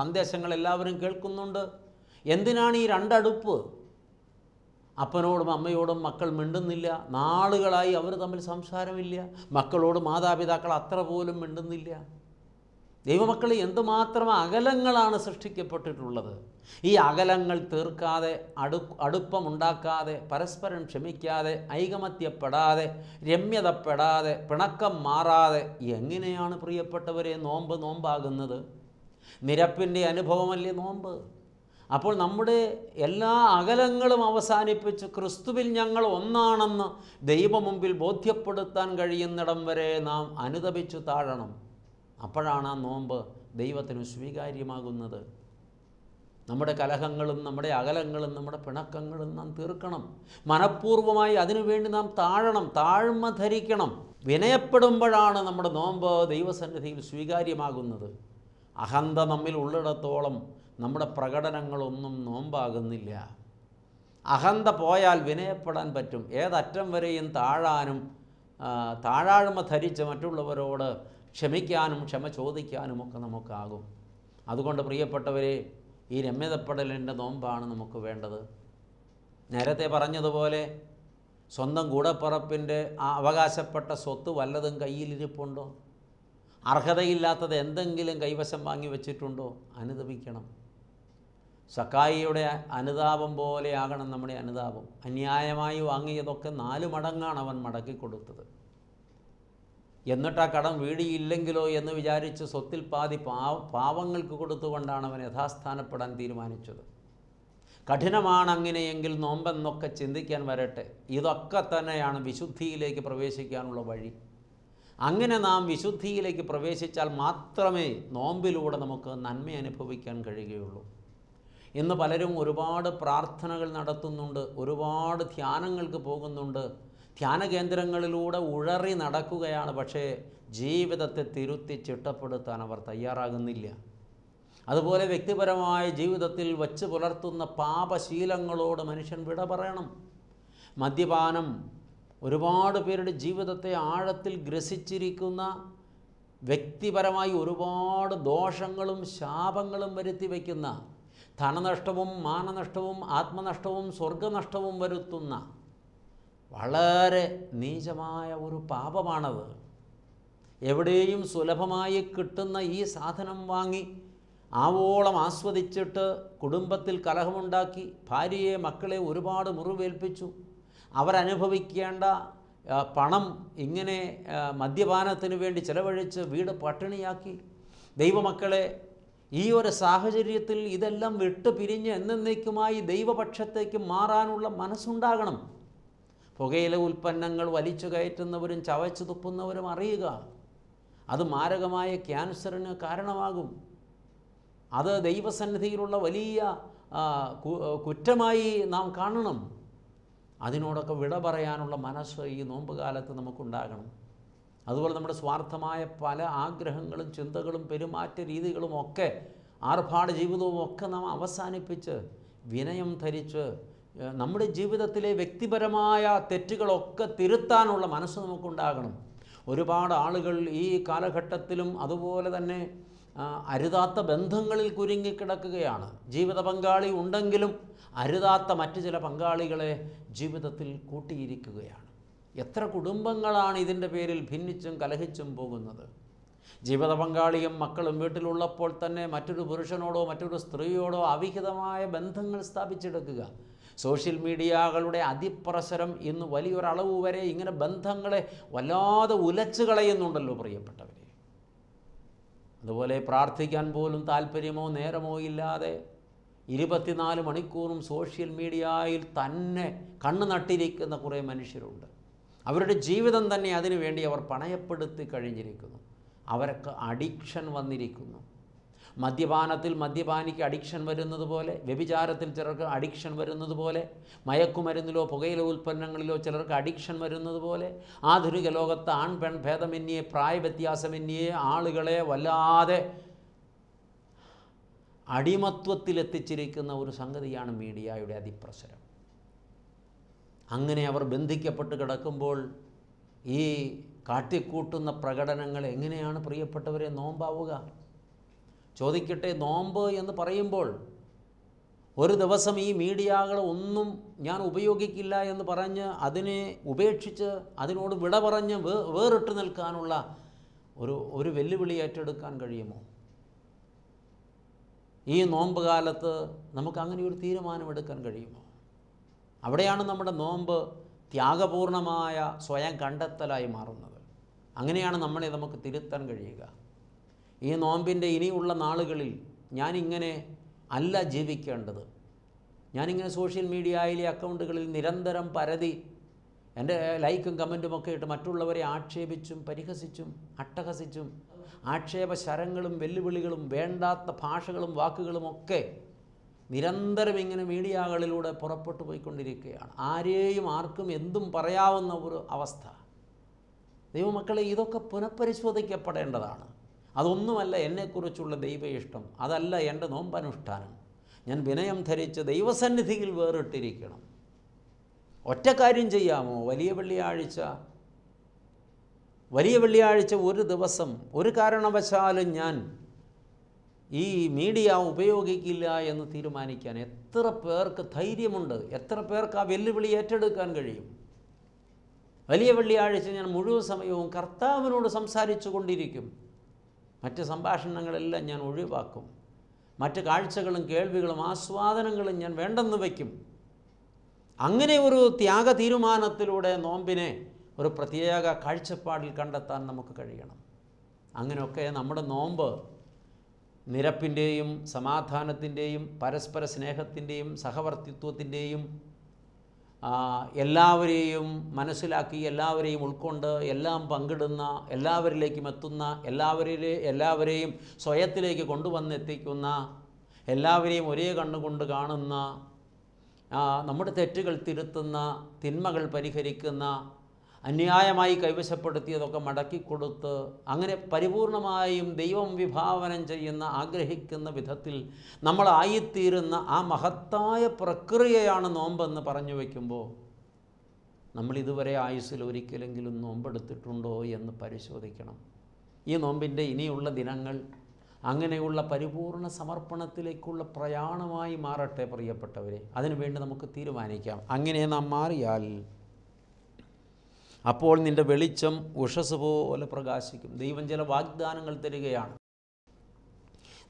സന്ദേശങ്ങൾ എല്ലാവരും കേൾക്കുന്നുണ്ട്. എന്തിനാണ് ഈ രണ്ടടുപ്പ്? അപ്പനോടും അമ്മയോടും മക്കൾ മിണ്ടുന്നില്ല നാളുകളായി അവർ തമ്മിൽ സംസാരമില്ല മക്കളോട് മാതാപിതാക്കൾ അത്ര പോലും മിണ്ടുന്നില്ല. ദൈവമക്കൾ എന്തുമാത്രം അകലങ്ങളാണ് സൃഷ്ടിക്കപ്പെട്ടിട്ടുള്ളത്? ഈ അകലങ്ങൾ തീർക്കാതെ അടു അടുപ്പമുണ്ടാക്കാതെ പരസ്പരം ക്ഷമിക്കാതെ ഐകമത്യപ്പെടാതെ രമ്യതപ്പെടാതെ പിണക്കം മാറാതെ എങ്ങനെയാണ് പ്രിയപ്പെട്ടവരെ നോമ്പ് നോമ്പാകുന്നത്? നിരപ്പിന്റെ അനുഭവമല്ലേ നോമ്പ്? അപ്പോൾ നമ്മുടെ എല്ലാ അകലങ്ങളും അവസാനിപ്പിച്ച് ക്രിസ്തുവിൽ ഞങ്ങൾ ഒന്നാണെന്ന് ദൈവമുമ്പിൽ ബോധ്യപ്പെടുത്താൻ കഴിയുന്നിടം വരെ നാം അനുതപിച്ചു താഴണം. അപ്പോഴാണ് ആ നോമ്പ് ദൈവത്തിന് സ്വീകാര്യമാകുന്നത്. നമ്മുടെ കലഹങ്ങളും നമ്മുടെ അകലങ്ങളും നമ്മുടെ പിണക്കങ്ങളും നാം തീർക്കണം. മനഃപൂർവമായി അതിനുവേണ്ടി നാം താഴണം താഴ്മ ധരിക്കണം. വിനയപ്പെടുമ്പോഴാണ് നമ്മുടെ നോമ്പ് ദൈവസന്നിധിയിൽ സ്വീകാര്യമാകുന്നത്. അഹന്ത നമ്മിൽ ഉള്ളിടത്തോളം നമ്മുടെ പ്രകടനങ്ങളൊന്നും നോമ്പാകുന്നില്ല. അഹന്ത പോയാൽ വിനയപ്പെടാൻ പറ്റും. ഏതറ്റം വരെയും താഴാനും താഴാഴ്മ ധരിച്ച് മറ്റുള്ളവരോട് ക്ഷമിക്കാനും ക്ഷമ ചോദിക്കാനും ഒക്കെ നമുക്കാകും. അതുകൊണ്ട് പ്രിയപ്പെട്ടവരെ ഈ രമ്യതപ്പെടലിന്റെ നോമ്പാണ് നമുക്ക് വേണ്ടത്. നേരത്തെ പറഞ്ഞതുപോലെ സ്വന്തം കൂടപ്പറപ്പിന്റെ ആ അവകാശപ്പെട്ട സ്വത്ത് വല്ലതും കയ്യിലിരിപ്പുണ്ടോ? അർഹതയില്ലാത്തത് എന്തെങ്കിലും കൈവശം വാങ്ങി വെച്ചിട്ടുണ്ടോ? അനുദപിക്കണം. സക്കായിയുടെ അനുതാപം പോലെയാകണം നമ്മുടെ അനുതാപം. അന്യായമായി വാങ്ങിയതൊക്കെ നാല് മടങ്ങാണ് അവൻ മടക്കി കൊടുത്തത്. എന്നിട്ട് ആ കടം വീടിയില്ലെങ്കിലോ എന്ന് വിചാരിച്ച് സ്വത്തിൽ പാതി പാവ പാവങ്ങൾക്ക് കൊടുത്തുകൊണ്ടാണ് അവൻ യഥാസ്ഥാനപ്പെടാൻ തീരുമാനിച്ചത്. കഠിനമാണ് അങ്ങനെയെങ്കിൽ നോമ്പെന്നൊക്കെ ചിന്തിക്കാൻ വരട്ടെ. ഇതൊക്കെ തന്നെയാണ് വിശുദ്ധിയിലേക്ക് പ്രവേശിക്കാനുള്ള വഴി. അങ്ങനെ നാം വിശുദ്ധിയിലേക്ക് പ്രവേശിച്ചാൽ മാത്രമേ നോമ്പിലൂടെ നമുക്ക് നന്മ അനുഭവിക്കാൻ കഴിയുകയുള്ളൂ. ഇന്ന് പലരും ഒരുപാട് പ്രാർത്ഥനകൾ നടത്തുന്നുണ്ട് ഒരുപാട് ധ്യാനങ്ങൾക്ക് പോകുന്നുണ്ട്. ധ്യാന കേന്ദ്രങ്ങളിലൂടെ ഉഴറി നടക്കുകയാണ് പക്ഷേ ജീവിതത്തെ തിരുത്തി ചിട്ടപ്പെടുത്താൻ അവർ തയ്യാറാകുന്നില്ല. അതുപോലെ വ്യക്തിപരമായ ജീവിതത്തിൽ വച്ച് പുലർത്തുന്ന പാപശീലങ്ങളോട് മനുഷ്യൻ വിട പറയണം. മദ്യപാനം ഒരുപാട് പേരുടെ ജീവിതത്തെ ആഴത്തിൽ ഗ്രസിച്ചിരിക്കുന്ന വ്യക്തിപരമായി ഒരുപാട് ദോഷങ്ങളും ശാപങ്ങളും വരുത്തി വയ്ക്കുന്ന ധനനഷ്ടവും മാനനഷ്ടവും ആത്മനഷ്ടവും സ്വർഗനഷ്ടവും വരുത്തുന്ന വളരെ നീചമായ ഒരു പാപമാണത്. എവിടെയും സുലഭമായി കിട്ടുന്ന ഈ സാധനം വാങ്ങി ആവോളം ആസ്വദിച്ചിട്ട് കുടുംബത്തിൽ കലഹമുണ്ടാക്കി ഭാര്യയെ മക്കളെ ഒരുപാട് മുറിവേൽപ്പിച്ചു. അവരനുഭവിക്കേണ്ട പണം ഇങ്ങനെ മദ്യപാനത്തിന് വേണ്ടി ചിലവഴിച്ച് വീട് പട്ടിണിയാക്കി. ദൈവമക്കളെ ഈ ഒരു സാഹചര്യത്തിൽ ഇതെല്ലാം വിട്ടു പിരിഞ്ഞ് എന്നേക്കുമായി ദൈവപക്ഷത്തേക്ക് മാറാനുള്ള മനസ്സുണ്ടാകണം. പുകയില ഉൽപ്പന്നങ്ങൾ വലിച്ചു കയറ്റുന്നവരും ചവച്ചു തുപ്പുന്നവരും അറിയുക. അത് മാരകമായ ക്യാൻസറിന് കാരണമാകും. അത് ദൈവസന്നിധിയിലുള്ള വലിയ കുറ്റമായി നാം കാണണം. അതിനോടൊക്കെ വിട പറയാനുള്ള മനസ്സ് ഈ നോമ്പ് കാലത്ത് നമുക്കുണ്ടാകണം. അതുപോലെ നമ്മുടെ സ്വാർത്ഥമായ പല ആഗ്രഹങ്ങളും ചിന്തകളും പെരുമാറ്റ രീതികളും ഒക്കെ ആർഭാട ജീവിതവും ഒക്കെ നാം അവസാനിപ്പിച്ച് വിനയം ധരിച്ച് നമ്മുടെ ജീവിതത്തിലെ വ്യക്തിപരമായ തെറ്റുകളൊക്കെ തിരുത്താനുള്ള മനസ്സ് നമുക്കുണ്ടാകണം. ഒരുപാട് ആളുകൾ ഈ കാലഘട്ടത്തിലും അതുപോലെ തന്നെ അരുതാത്ത ബന്ധങ്ങളിൽ കുരുങ്ങിക്കിടക്കുകയാണ്. ജീവിത പങ്കാളി ഉണ്ടെങ്കിലും അരുതാത്ത മറ്റു ചില പങ്കാളികളെ ജീവിതത്തിൽ കൂട്ടിയിരിക്കുകയാണ്. എത്ര കുടുംബങ്ങളാണ് ഇതിന്റെ പേരിൽ ഭിന്നിച്ചും കലഹിച്ചും പോകുന്നത്? ജീവിത പങ്കാളിയും മക്കളും വീട്ടിലുള്ളപ്പോൾ തന്നെ മറ്റൊരു പുരുഷനോടോ മറ്റൊരു സ്ത്രീയോടോ അവിഹിതമായ ബന്ധങ്ങൾ സ്ഥാപിച്ചെടുക്കുക. സോഷ്യൽ മീഡിയകളുടെ അതിപ്രസരം ഇന്ന് വലിയൊരളവ് വരെ ഇങ്ങനെ ബന്ധങ്ങളെ വല്ലാതെ ഉലച്ചു കളയുന്നുണ്ടല്ലോ പ്രിയപ്പെട്ടവരെ. അതുപോലെ പ്രാർത്ഥിക്കാൻ പോലും താല്പര്യമോ നേരമോ ഇല്ലാതെ ഇരുപത്തിനാല് മണിക്കൂറും സോഷ്യൽ മീഡിയയിൽ തന്നെ കണ്ണു നട്ടിരിക്കുന്ന കുറേ മനുഷ്യരുണ്ട്. അവരുടെ ജീവിതം തന്നെ അതിനുവേണ്ടി അവർ പണയപ്പെടുത്തി കഴിഞ്ഞിരിക്കുന്നു. അവർക്ക് അഡിക്ഷൻ വന്നിരിക്കുന്നു. മദ്യപാനത്തിൽ മദ്യപാനിക്ക് അഡിക്ഷൻ വരുന്നത് പോലെ വ്യഭിചാരത്തിൽ ചിലർക്ക് അഡിക്ഷൻ വരുന്നത് പോലെ മയക്കുമരുന്നിലോ പുകയില ഉൽപ്പന്നങ്ങളിലോ ചിലർക്ക് അഡിക്ഷൻ വരുന്നത് പോലെ ആധുനിക ലോകത്ത് ആൺ പെൺ ഭേദമന്യേ പ്രായവ്യത്യാസമന്യേ ആളുകളെ വല്ലാതെ അടിമത്വത്തിലെത്തിച്ചിരിക്കുന്ന ഒരു സംഗതിയാണ് മീഡിയയുടെ അതിപ്രസരം. അങ്ങനെ അവർ ബന്ധിക്കപ്പെട്ട് കിടക്കുമ്പോൾ ഈ കാട്ടിക്കൂട്ടുന്ന പ്രകടനങ്ങൾ എങ്ങനെയാണ് പ്രിയപ്പെട്ടവരെ നോമ്പാവുക? ചോദിക്കട്ടെ നോമ്പ് എന്ന് പറയുമ്പോൾ ഒരു ദിവസം ഈ മീഡിയകൾ ഒന്നും ഞാൻ ഉപയോഗിക്കില്ല എന്ന് പറഞ്ഞ് അതിനെ ഉപേക്ഷിച്ച് അതിനോട് വിട പറഞ്ഞ് വേ വേറിട്ട് നിൽക്കാനുള്ള ഒരു ഒരു വെല്ലുവിളി ഏറ്റെടുക്കാൻ കഴിയുമോ? ഈ നോമ്പ് കാലത്ത് നമുക്ക് അങ്ങനെ ഒരു തീരുമാനമെടുക്കാൻ കഴിയുമോ? അവിടെയാണ് നമ്മുടെ നോമ്പ് ത്യാഗപൂർണമായ സ്വയം കണ്ടെത്തലായി മാറുന്നത്. അങ്ങനെയാണ് നമ്മളെ നമുക്ക് തിരുത്താൻ കഴിയുക. ഈ നോമ്പിന്റെ ഇനിയുള്ള നാളുകളിൽ ഞാനിങ്ങനെ അല്ല ജീവിക്കേണ്ടത്. ഞാനിങ്ങനെ സോഷ്യൽ മീഡിയയിലെ അക്കൗണ്ടുകളിൽ നിരന്തരം പരതി എന്റെ ലൈക്കും കമന്റും ഒക്കെ ഇട്ട് മറ്റുള്ളവരെ ആക്ഷേപിച്ചും പരിഹസിച്ചും അട്ടഹസിച്ചും ആക്ഷേപ ശരങ്ങളും വെല്ലുവിളികളും വേണ്ടാത്ത ഭാഷകളും വാക്കുകളും ഒക്കെ നിരന്തരം ഇങ്ങനെ മീഡിയകളിലൂടെ പുറപ്പെട്ടു പോയിക്കൊണ്ടിരിക്കുകയാണ്. ആരെയും ആർക്കും എന്തും പറയാവുന്ന ഒരു അവസ്ഥ. ദൈവമക്കളെ ഇതൊക്കെ പുനഃപരിശോധിക്കപ്പെടേണ്ടതാണ്. അതൊന്നുമല്ല എന്നെക്കുറിച്ചുള്ള ദൈവ ഇഷ്ടം അതല്ല എന്റെ നോമ്പനുഷ്ഠാനം. ഞാൻ വിനയം ധരിച്ച് ദൈവസന്നിധിയിൽ വേറിട്ടിരിക്കണം. ഒറ്റ കാര്യം ചെയ്യാമോ? വലിയ വെള്ളിയാഴ്ച. വലിയ വെള്ളിയാഴ്ച ഒരു ദിവസം. ഒരു കാരണവശാലും ഞാൻ ഈ മീഡിയ ഉപയോഗിക്കില്ല എന്ന് തീരുമാനിക്കാൻ എത്ര പേർക്ക് ധൈര്യമുണ്ട്? എത്ര പേർക്ക് ആ വെല്ലുവിളി ഏറ്റെടുക്കാൻ കഴിയും? വലിയ വെള്ളിയാഴ്ച ഞാൻ മുഴുവൻ സമയവും കർത്താവിനോട് സംസാരിച്ചു കൊണ്ടിരിക്കും. മറ്റ് സംഭാഷണങ്ങളെല്ലാം ഞാൻ ഒഴിവാക്കും. മറ്റ് കാഴ്ചകളും കേൾവികളും ആസ്വാദനങ്ങളും ഞാൻ വേണ്ടെന്ന് വയ്ക്കും. അങ്ങനെ ഒരു ത്യാഗ തീരുമാനത്തിലൂടെ നോമ്പിനെ ഒരു പ്രത്യേക കാഴ്ചപ്പാടിൽ കണ്ടെത്താൻ നമുക്ക് കഴിയണം. അങ്ങനെയൊക്കെ നമ്മുടെ നോമ്പ് നിരപ്പിന്റെയും സമാധാനത്തിന്റെയും പരസ്പര സ്നേഹത്തിന്റെയും സഹവർത്തിത്വത്തിന്റെയും എല്ലാവരെയും മനസ്സിലാക്കി എല്ലാവരെയും ഉൾക്കൊണ്ട് എല്ലാം പങ്കിടുന്ന എല്ലാവരിലേക്കും എത്തുന്ന എല്ലാവരിലെ എല്ലാവരെയും സ്വയത്തിലേക്ക് കൊണ്ടുവന്നെത്തിക്കുന്ന എല്ലാവരെയും ഒരേ കണ്ണുകൊണ്ട് കാണുന്ന നമ്മുടെ തെറ്റുകൾ തിരുത്തുന്ന തിന്മകൾ പരിഹരിക്കുന്ന അന്യായമായി കൈവശപ്പെടുത്തിയതൊക്കെ മടക്കിക്കൊടുത്ത് അങ്ങനെ പരിപൂർണമായും ദൈവം വിഭാവനം ചെയ്യുന്ന ആഗ്രഹിക്കുന്ന വിധത്തിൽ നമ്മളായിത്തീരുന്ന ആ മഹത്തായ പ്രക്രിയയാണ് നോമ്പെന്ന് പറഞ്ഞു വയ്ക്കുമ്പോൾ നമ്മൾ ഇതുവരെ ആയുസ്സിൽ ഒരിക്കലെങ്കിലും നോമ്പെടുത്തിട്ടുണ്ടോ എന്ന് പരിശോധിക്കണം. ഈ നോമ്പിന്റെ ഇനിയുള്ള ദിനങ്ങൾ അങ്ങനെയുള്ള പരിപൂർണ സമർപ്പണത്തിലേക്കുള്ള പ്രയാണമായി മാറട്ടെ പ്രിയപ്പെട്ടവരെ. അതിനുവേണ്ടി നമുക്ക് തീരുമാനിക്കാം. അങ്ങനെ നാം മാറിയാൽ അപ്പോൾ നിന്റെ വെളിച്ചം ഉഷസ് പോലെ പ്രകാശിക്കും. ദൈവം ചില വാഗ്ദാനങ്ങൾ തരികയാണ്.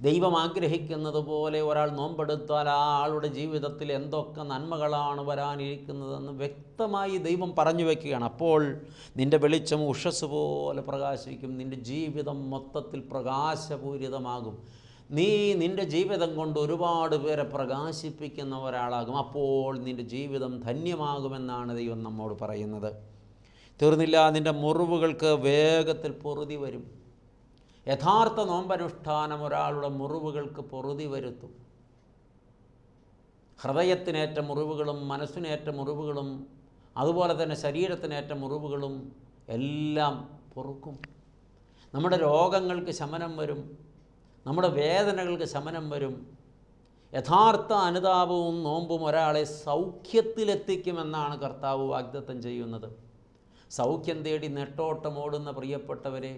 ദൈവം ആഗ്രഹിക്കുന്നത് പോലെ ഒരാൾ നോമ്പെടുത്താൽ ആ ആളുടെ ജീവിതത്തിൽ എന്തൊക്കെ നന്മകളാണ് വരാനിരിക്കുന്നതെന്ന് വ്യക്തമായി ദൈവം പറഞ്ഞു വയ്ക്കുകയാണ് അപ്പോൾ നിന്റെ വെളിച്ചം ഉഷസ് പോലെ പ്രകാശിക്കും. നിന്റെ ജീവിതം മൊത്തത്തിൽ പ്രകാശപൂരിതമാകും. നീ നിന്റെ ജീവിതം കൊണ്ട് ഒരുപാട് പേരെ പ്രകാശിപ്പിക്കുന്ന ഒരാളാകും. അപ്പോൾ നിന്റെ ജീവിതം ധന്യമാകുമെന്നാണ് ദൈവം നമ്മോട് പറയുന്നത്. തീർന്നില്ല നിന്റെ മുറിവുകൾക്ക് വേഗത്തിൽ പൊറുതി വരും. യഥാർത്ഥ നോമ്പനുഷ്ഠാനം ഒരാളുടെ മുറിവുകൾക്ക് പൊറുതി വരുത്തും. ഹൃദയത്തിനേറ്റ മുറിവുകളും മനസ്സിനേറ്റ മുറിവുകളും അതുപോലെ തന്നെ ശരീരത്തിനേറ്റ മുറിവുകളും എല്ലാം പൊറുക്കും. നമ്മുടെ രോഗങ്ങൾക്ക് ശമനം വരും നമ്മുടെ വേദനകൾക്ക് ശമനം വരും. യഥാർത്ഥ അനുതാപവും നോമ്പും ഒരാളെ സൗഖ്യത്തിലെത്തിക്കുമെന്നാണ് കർത്താവ് വാഗ്ദത്തം ചെയ്യുന്നത്. സൗഖ്യം തേടി നെട്ടോട്ടമോടുന്ന പ്രിയപ്പെട്ടവരെ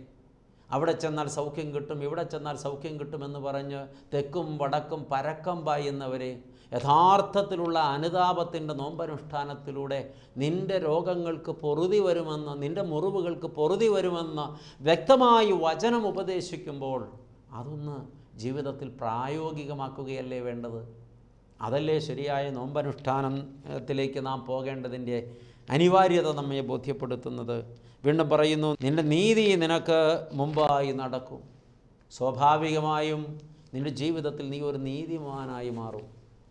അവിടെ ചെന്നാൽ സൗഖ്യം കിട്ടും ഇവിടെ ചെന്നാൽ സൗഖ്യം കിട്ടുമെന്ന് പറഞ്ഞ് തെക്കും വടക്കും പരക്കം പായുന്നവരെ യഥാർത്ഥത്തിലുള്ള അനുതാപത്തിന്റെ നോമ്പനുഷ്ഠാനത്തിലൂടെ നിന്റെ രോഗങ്ങൾക്ക് പൊറുതി വരുമെന്ന് നിന്റെ മുറിവുകൾക്ക് പൊറുതി വരുമെന്ന് വ്യക്തമായി വചനം ഉപദേശിക്കുമ്പോൾ അതൊന്ന് ജീവിതത്തിൽ പ്രായോഗികമാക്കുകയല്ലേ വേണ്ടത്? അതല്ലേ ശരിയായ നോമ്പനുഷ്ഠാനത്തിലേക്ക് നാം പോകേണ്ടതിന്റെ അനിവാര്യത നമ്മെ ബോധ്യപ്പെടുത്തുന്നത്. വീണ്ടും പറയുന്നു നിന്റെ നീതി നിനക്ക് മുമ്പായി നടക്കും. സ്വാഭാവികമായും നിന്റെ ജീവിതത്തിൽ നീ ഒരു നീതിമാനായി മാറും.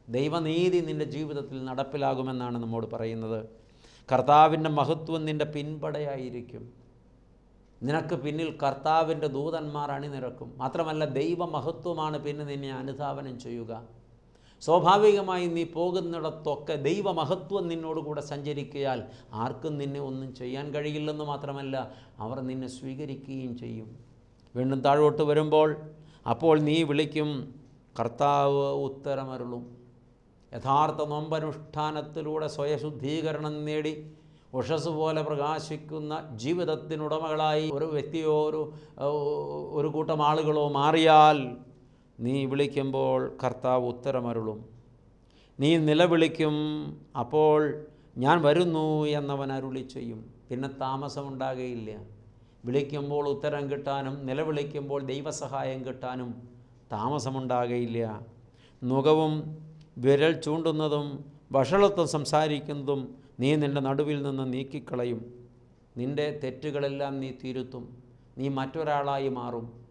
ദൈവനീതി നിന്റെ ജീവിതത്തിൽ നടപ്പിലാകുമെന്നാണ് നമ്മോട് പറയുന്നത്. കർത്താവിന്റെ മഹത്വം നിന്റെ പിൻപടയായിരിക്കും. നിനക്ക് പിന്നിൽ കർത്താവിന്റെ ദൂതന്മാർ അണിനിരക്കും. മാത്രമല്ല ദൈവമഹത്വമാണ് പിന്നെ നിന്നെ അനുധാവനം ചെയ്യുക. സ്വാഭാവികമായി നീ പോകുന്നിടത്തൊക്കെ ദൈവമഹത്വം നിന്നോടുകൂടെ സഞ്ചരിക്കയാൽ ആർക്കും നിന്നെ ഒന്നും ചെയ്യാൻ കഴിയില്ലെന്ന് മാത്രമല്ല അവർ നിന്നെ സ്വീകരിക്കുകയും ചെയ്യും. വീണ്ടും താഴോട്ട് വരുമ്പോൾ അപ്പോൾ നീ വിളിക്കും കർത്താവ് ഉത്തരമരുളും. യഥാർത്ഥ നോമ്പനുഷ്ഠാനത്തിലൂടെ സ്വയശുദ്ധീകരണം നേടി ഉഷസ് പോലെ പ്രകാശിക്കുന്ന ജീവിതത്തിനുടമകളായി ഒരു വ്യക്തിയോ ഒരു ഒരു കൂട്ടം ആളുകളോ മാറിയാൽ നീ വിളിക്കുമ്പോൾ കർത്താവ് ഉത്തരമരുളും. നീ നിലവിളിക്കും അപ്പോൾ ഞാൻ വരുന്നു എന്നവൻ അരുളി ചെയ്യും. പിന്നെ താമസമുണ്ടാകുകയില്ല വിളിക്കുമ്പോൾ ഉത്തരം കിട്ടാനും നിലവിളിക്കുമ്പോൾ ദൈവസഹായം കിട്ടാനും താമസമുണ്ടാകുകയില്ല നുകവും വിരൽ ചൂണ്ടുന്നതും വഷളത്വം സംസാരിക്കുന്നതും നീ നിന്റെ നടുവിൽ നിന്ന് നീക്കിക്കളയും. നിന്റെ തെറ്റുകളെല്ലാം നീ തിരുത്തും. നീ മറ്റൊരാളായി മാറും.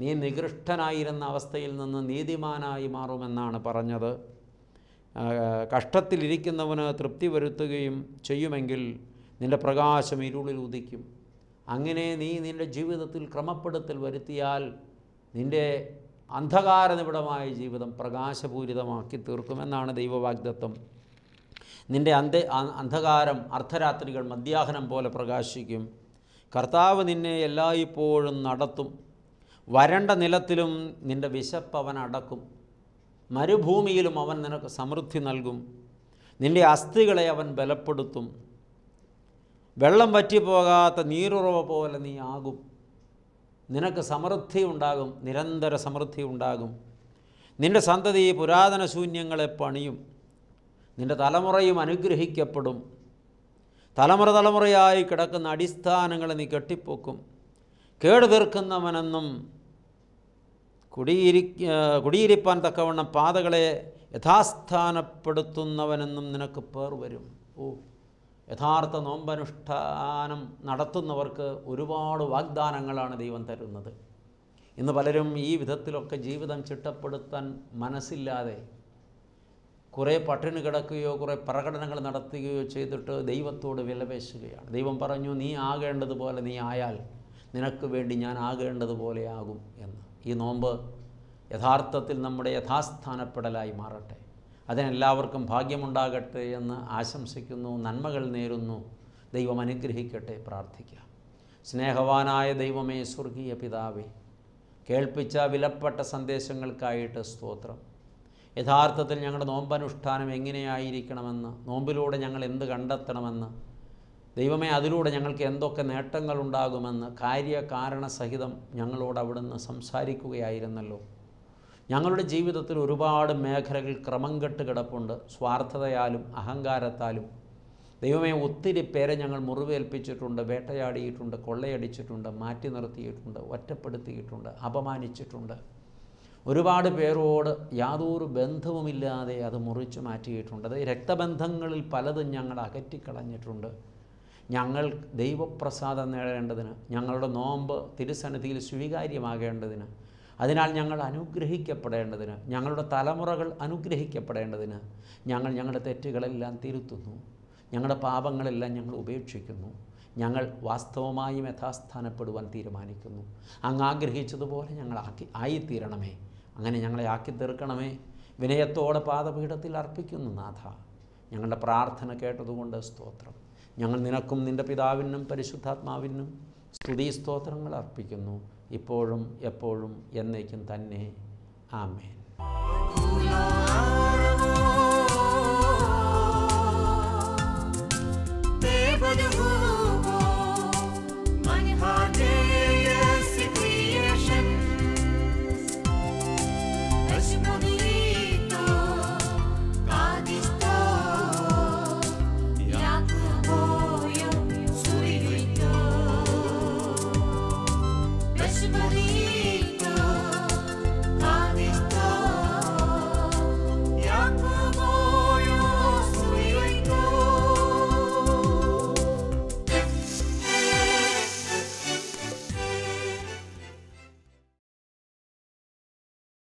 നീ നികൃഷ്ടനായിരുന്ന അവസ്ഥയിൽ നിന്ന് നീതിമാനായി മാറുമെന്നാണ് പറഞ്ഞത്. കഷ്ടത്തിലിരിക്കുന്നവന് തൃപ്തി വരുത്തുകയും ചെയ്യുമെങ്കിൽ നിന്റെ പ്രകാശം ഇരുളിൽ ഉദിക്കും. അങ്ങനെ നീ നിന്റെ ജീവിതത്തിൽ ക്രമപ്പെടുത്തൽ വരുത്തിയാൽ നിന്റെ അന്ധകാര നിബിഡമായ ജീവിതം പ്രകാശപൂരിതമാക്കി തീർക്കുമെന്നാണ് ദൈവവാഗ്ദത്വം നിന്റെ അന്ധ അന്ധകാരം അർദ്ധരാത്രികൾ മധ്യാഹ്നം പോലെ പ്രകാശിക്കും. കർത്താവ് നിന്നെ എല്ലായ്പ്പോഴും നടത്തും. വരണ്ട നിലത്തിലും നിന്റെ വിശപ്പ് അവൻ അടക്കും. മരുഭൂമിയിലും അവൻ നിനക്ക് സമൃദ്ധി നൽകും. നിന്റെ അസ്ഥികളെ അവൻ ബലപ്പെടുത്തും. വെള്ളം വറ്റിപ്പോകാത്ത നീരുറവ പോലെ നീ ആകും. നിനക്ക് സമൃദ്ധി ഉണ്ടാകും നിരന്തര സമൃദ്ധി ഉണ്ടാകും. നിന്റെ സന്തതി പുരാതന ശൂന്യങ്ങളെ പണിയും. നിന്റെ തലമുറയും അനുഗ്രഹിക്കപ്പെടും. തലമുറ തലമുറയായി കിടക്കുന്ന അടിസ്ഥാനങ്ങളെ നീ കെട്ടിപ്പൊക്കും. കേട് തീർക്കുന്നവനെന്നും കുടിയിരി കുടിയിരിപ്പാൻ തക്കവണ്ണം പാതകളെ യഥാസ്ഥാനപ്പെടുത്തുന്നവനെന്നും നിനക്ക് പേർ വരും. ഓ യഥാർത്ഥ നോമ്പനുഷ്ഠാനം നടത്തുന്നവർക്ക് ഒരുപാട് വാഗ്ദാനങ്ങളാണ് ദൈവം തരുന്നത്. ഇന്ന് പലരും ഈ വിധത്തിലൊക്കെ ജീവിതം ചിട്ടപ്പെടുത്താൻ മനസ്സില്ലാതെ കുറേ പട്ടിണി കിടക്കുകയോ കുറേ പ്രകടനങ്ങൾ നടത്തുകയോ ചെയ്തിട്ട് ദൈവത്തോട് വിലപേശുകയാണ്. ദൈവം പറഞ്ഞു നീ ആകേണ്ടതുപോലെ നീ ആയാൽ നിനക്ക് വേണ്ടി ഞാൻ ആകേണ്ടതുപോലെ ആകും എന്ന്. ഈ നോമ്പ് യഥാർത്ഥത്തിൽ നമ്മുടെ യഥാസ്ഥാനപ്പെടലായി മാറട്ടെ. അതിനെല്ലാവർക്കും ഭാഗ്യമുണ്ടാകട്ടെ എന്ന് ആശംസിക്കുന്നു നന്മകൾ നേരുന്നു. ദൈവം അനുഗ്രഹിക്കട്ടെ പ്രാർത്ഥിക്കാം സ്നേഹവാനായ ദൈവമേ സ്വർഗീയ പിതാവേ കേൾപ്പിച്ച വിലപ്പെട്ട സന്ദേശങ്ങൾക്കായിട്ട് സ്തോത്രം. യഥാർത്ഥത്തിൽ ഞങ്ങളുടെ നോമ്പനുഷ്ഠാനം എങ്ങനെയായിരിക്കണമെന്ന് നോമ്പിലൂടെ ഞങ്ങൾ എന്ത് കണ്ടെത്തണമെന്ന് ദൈവമേ അതിലൂടെ ഞങ്ങൾക്ക് എന്തൊക്കെ നേട്ടങ്ങളുണ്ടാകുമെന്ന് കാര്യകാരണ സഹിതം ഞങ്ങളോട് അവിടുന്ന് സംസാരിക്കുകയായിരുന്നല്ലോ. ഞങ്ങളുടെ ജീവിതത്തിൽ ഒരുപാട് മേഖലകൾ ക്രമം കെട്ട് കിടപ്പുണ്ട്. സ്വാർത്ഥതയാലും അഹങ്കാരത്താലും. ദൈവമേ ഒത്തിരി പേരെ ഞങ്ങൾ മുറിവേൽപ്പിച്ചിട്ടുണ്ട് വേട്ടയാടിയിട്ടുണ്ട് കൊള്ളയടിച്ചിട്ടുണ്ട് മാറ്റി നിർത്തിയിട്ടുണ്ട് ഒറ്റപ്പെടുത്തിയിട്ടുണ്ട് അപമാനിച്ചിട്ടുണ്ട്. ഒരുപാട് പേരോട് യാതൊരു ബന്ധവുമില്ലാതെ അത് മുറിച്ചു മാറ്റിയിട്ടുണ്ട്. അത് രക്തബന്ധങ്ങളിൽ പലതും ഞങ്ങൾ അകറ്റിക്കളഞ്ഞിട്ടുണ്ട്. ഞങ്ങൾ ദൈവപ്രസാദം നേടേണ്ടതിന് ഞങ്ങളുടെ നോമ്പ് തിരുസന്നിധിയിൽ സ്വീകാര്യമാകേണ്ടതിന് അതിനാൽ ഞങ്ങൾ അനുഗ്രഹിക്കപ്പെടേണ്ടതിന് ഞങ്ങളുടെ തലമുറകൾ അനുഗ്രഹിക്കപ്പെടേണ്ടതിന് ഞങ്ങൾ ഞങ്ങളുടെ തെറ്റുകളെല്ലാം തിരുത്തുന്നു. ഞങ്ങളുടെ പാപങ്ങളെല്ലാം ഞങ്ങൾ ഉപേക്ഷിക്കുന്നു. ഞങ്ങൾ വാസ്തവമായും യഥാസ്ഥാനപ്പെടുവാൻ തീരുമാനിക്കുന്നു. അങ്ങ് ആഗ്രഹിച്ചതുപോലെ ഞങ്ങൾ ആക്കി ആയിത്തീരണമേ. അങ്ങനെ ഞങ്ങളെ ആക്കി തീർക്കണമേ. വിനയത്തോടെ പാദപീഠത്തിൽ അർപ്പിക്കുന്നു നാഥ. ഞങ്ങളുടെ പ്രാർത്ഥന കേട്ടതുകൊണ്ട് സ്തോത്രം. ഞങ്ങൾ നിനക്കും നിന്റെ പിതാവിനും പരിശുദ്ധാത്മാവിനും സ്തുതി സ്തോത്രങ്ങൾ അർപ്പിക്കുന്നു. ഇപ്പോഴും എപ്പോഴും എന്നേക്കും തന്നെ. ആമേൻ.